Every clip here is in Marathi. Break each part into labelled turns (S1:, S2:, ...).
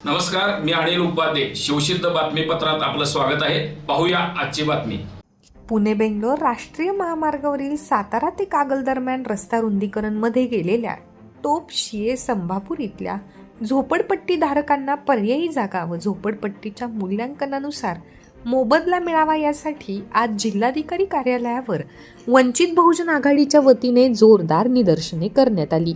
S1: नमस्कार मी अनिल उपाध्ये. शिवसिद्ध बातमीपत्रात आपलं स्वागत आहे. पाहूया आजची बातमी.
S2: पुणे बेंगलोर राष्ट्रीय महामार्गावरील सातारा ते कागल दरम्यान रस्ता रुंदीकरणमध्ये गेलेल्या टोप शिये संभापूर इथल्या झोपडपट्टी धारकांना पर्यायी जागा व झोपडपट्टीच्या मूल्यांकनानुसार मोबदला मिळावा यासाठी आज जिल्हाधिकारी कार्यालयावर वंचित बहुजन आघाडीच्या वतीने जोरदार निदर्शने करण्यात आली.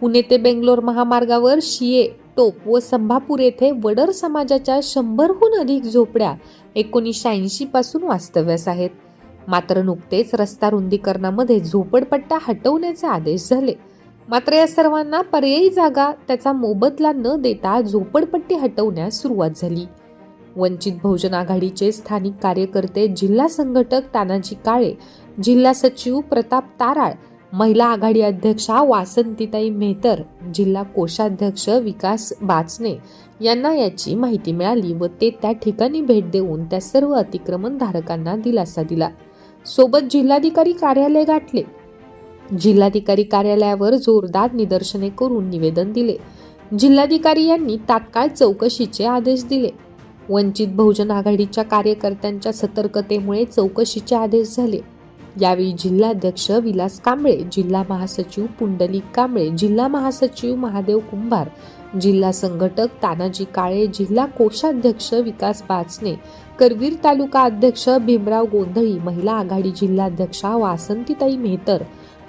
S2: पुणे ते बेंगलोर महामार्गावर शिये टोप व संभापूर येथे वडर समाजाच्या शंभरहून अधिक झोपड्या एकोणीसशे ऐंशी पासून वास्तव्यास आहेत. मात्र नुकतेच रस्ता रुंदीकरणामध्ये झोपडपट्ट्या हटवण्याचे आदेश झाले. मात्र या सर्वांना पर्यायी जागा त्याचा मोबदला न देता झोपडपट्टी हटवण्यास सुरुवात झाली. वंचित बहुजन आघाडीचे स्थानिक कार्यकर्ते जिल्हा संघटक तानाजी काळे जिल्हा सचिव प्रताप ताराळ महिला आघाडी अध्यक्षा वासंतीताई मेहतर जिल्हा कोषाध्यक्ष विकास बाचने यांना याची माहिती मिळाली व ते त्या ठिकाणी भेट देऊन त्या सर्व अतिक्रमण धारकांना दिलासा दिला. सोबत जिल्हाधिकारी कार्यालय गाठले. जिल्हाधिकारी कार्यालयावर जोरदार निदर्शने करून निवेदन दिले. जिल्हाधिकारी यांनी तात्काळ चौकशीचे आदेश दिले. वंचित बहुजन आघाडीच्या कार्यकर्त्यांच्या सतर्कतेमुळे चौकशीचे आदेश झाले. यावेळी जिल्हाध्यक्ष विलास कांबळे जिल्हा महासचिव पुंडलिक कांबळे जिल्हा महासचिव महादेव कुंभार जिल्हा संघटक तानाजी काळे जिल्हा कोषाध्यक्ष विकास बाचने करवीर तालुका अध्यक्ष भीमराव गोंधळी महिला आघाडी जिल्हाध्यक्षा वासंतीताई मेहतर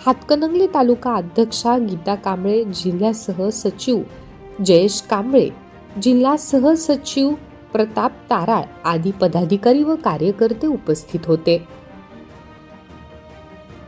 S2: हातकणंगले तालुका अध्यक्षा गीता कांबळे जिल्ह्यासह सचिव जयेश कांबळे जिल्हा सहसचिव प्रताप ताराळ आदी पदाधिकारी व कार्यकर्ते उपस्थित होते.